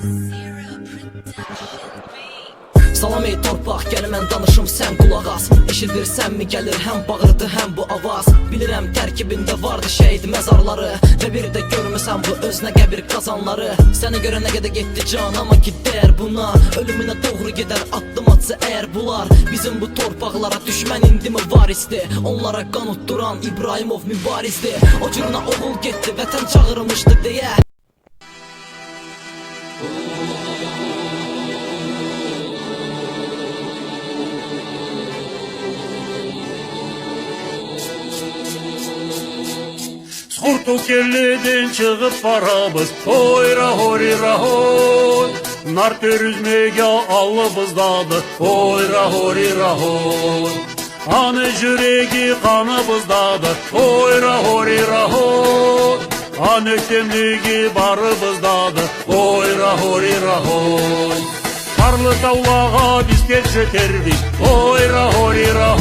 Zero Production. Salam ey torpaq, gəl mən danışım sən qulaq as. Eşidirsənmi gəlir həm bağırdı həm bu avaz. Bilirəm tərkibində vardı şəhid məzarları Və bir də görmüsən bu özünə qəbir qazanları Səni görə nə qədər getdi can amma ki dəyər buna. Ölümünə doğru gedər addım atsa əgər bular. Bizim bu torpaqlara düşmən indi mi varisdi? Onlara qan utduran İbrahimov mübarizdi. O cürünə oğul getdi vətən çağırmışdı deyə Kurtu kirliden çıkıp varabız. Oy rahori rahoy Nar törüzmege allıbızdadı Oy rahori rahoy Anı jüregi kanımızdadı Oy rahori rahoy Anı temligi barımızdadı Oy rahori rahoy Karlı tavlağa biz geç yeterdik Oy rahori rahoy